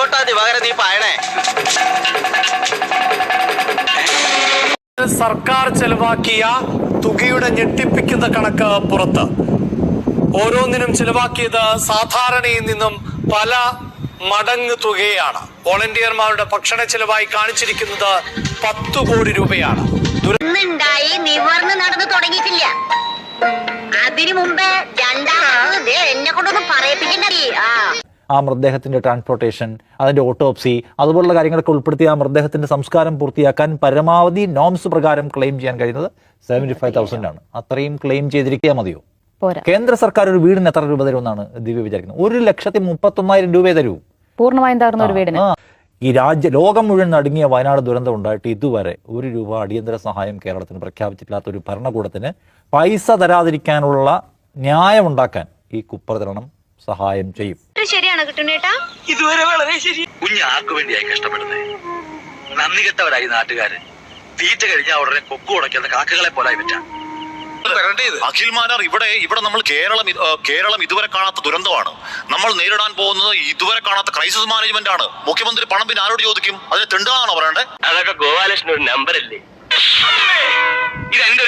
എങ്ങോട്ടാ ദിവാകരൻ നീ പായണേ? സർക്കാർ ചെലവാക്കിയ തുകയുടെ ഞെട്ടിപ്പിക്കുന്ന കണക്ക് പുറത്ത്. ഓരോന്നിനും ചെലവാക്കിയത് സാധാരണയിൽ നിന്നും പല മടങ്ങ് തുകയാണ്. വോളണ്ടിയർമാരുടെ ഭക്ഷണ ചെലവായി കാണിച്ചിരിക്കുന്നത് പത്ത് കോടി രൂപയാണ്. ഇന്നുണ്ടായി നിവർന്ന് നടന്നു തുടങ്ങിയിട്ടില്ല. അതിനു മുമ്പേ രണ്ടാമത് ദേ എന്നെ കൊണ്ടൊന്നും പറയിപ്പിക്കണ്ടേ ആ ആ മൃതദേഹത്തിന്റെ ട്രാൻസ്പോർട്ടേഷൻ അതിന്റെ ഓട്ടോപ്സി അതുപോലുള്ള കാര്യങ്ങളൊക്കെ ഉൾപ്പെടുത്തി ആ മൃതദേഹത്തിന്റെ സംസ്കാരം പൂർത്തിയാക്കാൻ പരമാവധി നോംസ് പ്രകാരം ക്ലെയിം ചെയ്യാൻ കഴിയുന്നത് സെവന്റി ഫൈവ് തൗസൻഡ് ആണ്. അത്രയും ക്ലെയിം ചെയ്തിരിക്കുക മതിയോ? കേന്ദ്ര സർക്കാർ ഒരു വീടിന് എത്ര രൂപ തരുമെന്നാണ് ദിവ്യ വിചാരിക്കുന്നത്. ഒരു ലക്ഷത്തി മുപ്പത്തൊന്നായിരം രൂപയെ തരൂ. പൂർണമായും തകർന്ന ഒരു വീടിന്. ഈ രാജ്യ ലോകം മുഴുവൻ നടുങ്ങിയ വയനാട് ദുരന്തം ഉണ്ടായിട്ട് ഇതുവരെ ഒരു രൂപ അടിയന്തര സഹായം കേരളത്തിന് പ്രഖ്യാപിച്ചിട്ടില്ലാത്ത ഒരു ഭരണകൂടത്തിന് പൈസ തരാതിരിക്കാനുള്ള ന്യായമുണ്ടാക്കാൻ ഈ കുപ്രചരണം സഹായം ചെയ്യും. ശരിയാണ് കിട്ടുന്നേട്ടാ ഇതുവരെ വളരെ ശരി. കുഞ്ഞ് ആർക്കു വേണ്ടിയായി കഷ്ടപ്പെടുന്നത് നന്ദി കെട്ടവരായി നാട്ടുകാര്. തീറ്റ കഴിഞ്ഞാൽ ഉടനെ കൊക്കു ഉടയ്ക്കുന്ന കാക്കകളെ പോലായി പറ്റാം അഖിൽ മാരാർ ഇവിടെ ഇവിടെ നമ്മൾ കേരളം കേരളം ഇതുവരെ കാണാത്ത ദുരന്തമാണ്. നമ്മൾ നേരിടാൻ പോകുന്നത് ഇതുവരെ കാണാത്ത ക്രൈസിസ് മാനേജ്മെന്റ് ആണ്. മുഖ്യമന്ത്രി പണം പിന്നെ ആരോട് ചോദിക്കും? അതിന് തെണ്ടാണോ പറയണ്ടേ? അതൊക്കെ ഗോപാലകൃഷ്ണൻ ഒരു നമ്പർ അല്ലേ? ഇത് എന്റെ